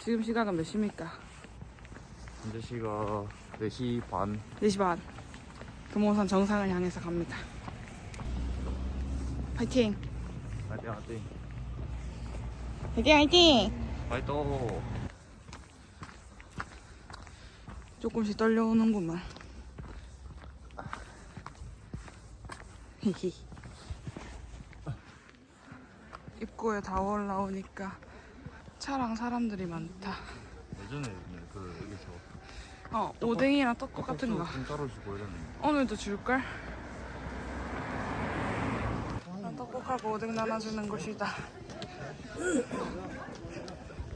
지금 시각은 몇 시입니까? 현재 시각 4시 반 4시 반. 금호산 정상을 향해서 갑니다. 파이팅! 파이팅 파이팅 파이팅 파이팅! 파이팅 조금씩 떨려오는구만. 히히. 입구에 다 올라오니까 차랑 사람들이 많다. 예전에 그 여기서 어, 오뎅이랑 떡국 같은 거. 공짜로 주고 이랬는데 오늘도 줄걸? 난 떡국하고 오뎅 나눠주는 곳이다.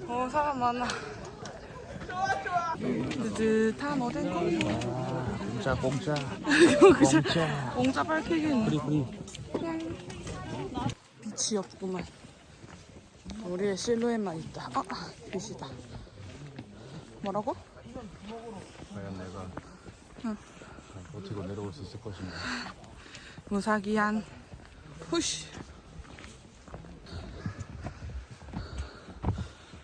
어, 사람 많아. 뜨뜻한 오뎅 공유. 공짜 공짜 공짜. 공짜 밝히기는. 프리 프리 빛이 없구만. 우리의 실루엣만 있다. 아, 빛이다. 뭐라고? 과연 내가 응. 버티고 내려올 수 있을 것인가 무사기한 푸쉬.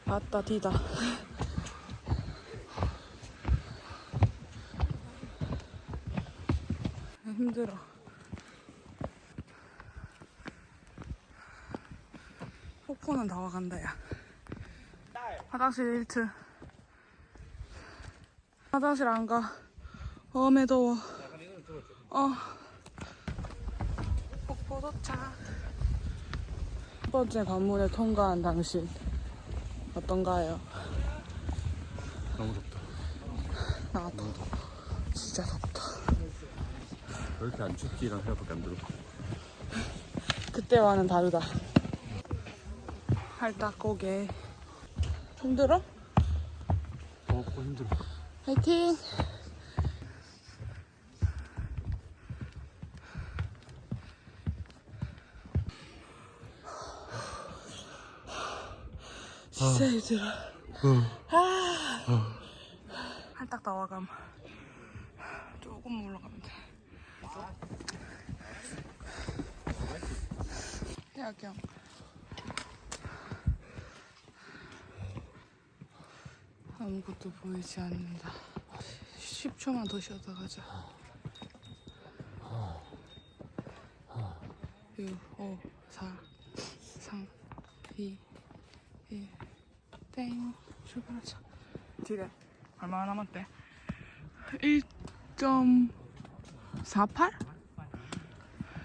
아따 디다. 힘들어. 폭포는 다 와간다 야. 화장실 1트. 화장실 안 가. 어매 더워. 어. 폭포 도착. 첫 번째 관문을 통과한 당신 어떤가요? 너무 덥다 나도 진짜 덥다. 왜 이렇게 안 춥지라는 생각밖에 안 들어 그때와는 다르다. 할딱고개 힘들어? 덥고 힘들어 화이팅! 진짜 힘들어. 아. 할딱 나와감. 조금 올라가면 돼. 야경. 아무것도 보이지 않는다. 10초만 더 쉬었다 가자. 6, 5, 4, 3, 2, 1, 땡. 출발하자. 뒤에 얼마나 남았대? 1.48?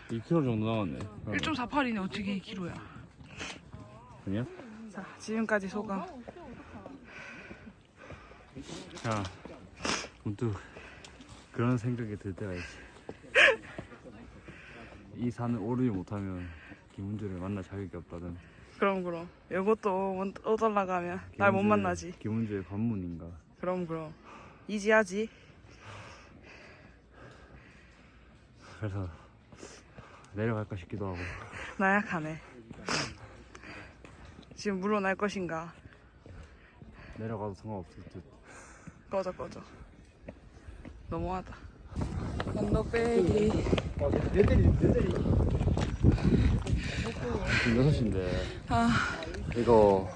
2km 정도 남았네 1.48이네 어떻게 2kg야? 그냥? 자, 지금까지 소감. 자 문득 그런 생각이 들 때가 있어 이 산을 오르지 못하면 김은주를 만날 자격이 없다는 그럼 그럼. 이것도 오달라고 하면 날 못 만나지. 김은주의 관문인가 그럼 그럼. 이지하지. 그래서 내려갈까 싶기도 하고 나약하네. 지금 물러날 것인가? 내려가도 상관없을 듯 꺼져 꺼져. 너무하다. 언더 빼기. 지금 6시인데 아, 이거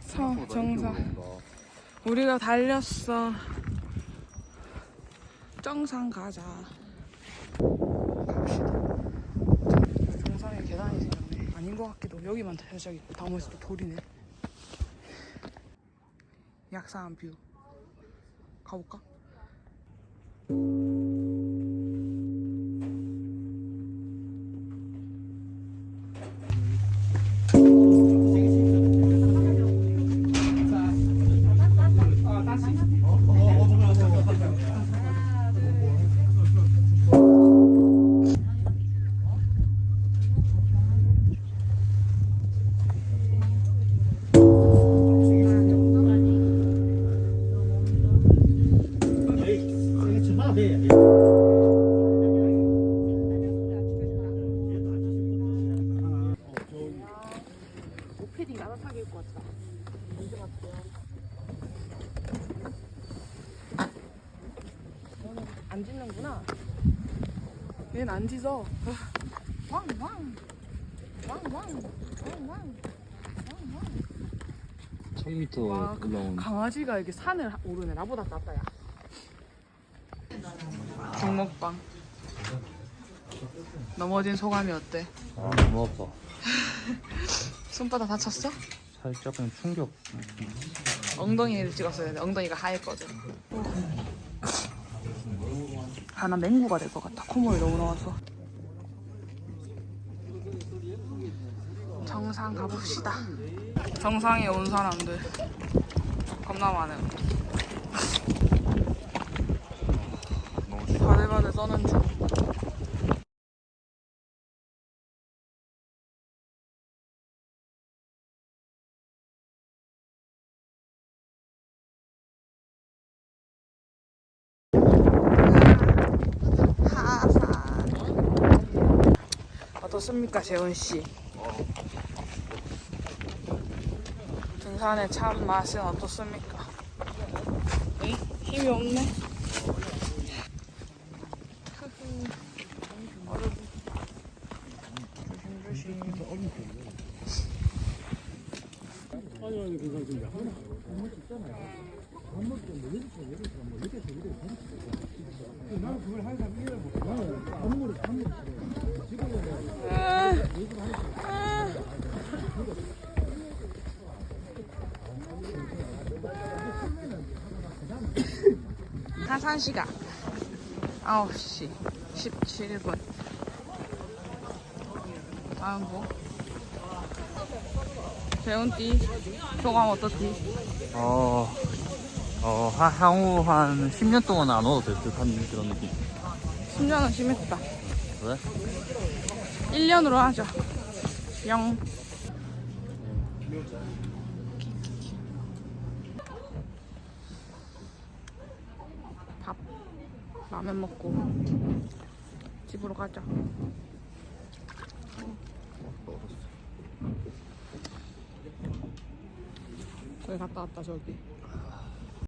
서 정상. 우리가 달렸어. 정상 가자. 갑시다. 정상에 계단이 생겼네. 아닌 것 같기도. 여기만 살짝 있고 나머지 또 돌이네. 약사한 뷰. 가볼까? 패딩 따뜻하게 입고 왔다. 언제 왔어요? 너는 안 짖는구나. 얘는 안 짖어. 왕왕 왕왕 왕왕 1000m 와, 그 올라온 강아지가 이게 산을 오르네. 나보다 낫다야. 중목방. 넘어진 소감이 어때? 아 너무 아파 손바닥 다쳤어? 살짝 그냥 충격 엉덩이를 찍었어야 돼. 엉덩이가 하얘거든. 하나 맹구가 될 것 같다. 콧물이 너무 나와서. 정상 가봅시다. 정상에 온 사람들 겁나 많아요. 바들바들 떠는 중. 어떻습니까, 재훈 씨? 등산의 참 맛은 어떻습니까? 힘이 없네. 얼음. 시간 9시 17분. 다음 뭐? 재훈띠 소감 어떻디? 어, 어, 하, 향후 한 10년 동안 안 와도 될 듯한 그런 느낌 10년은 심했다. 왜? 1년으로 하죠. 영. 밥 라면 먹고 집으로 가자. 거기 갔다 왔다 저기.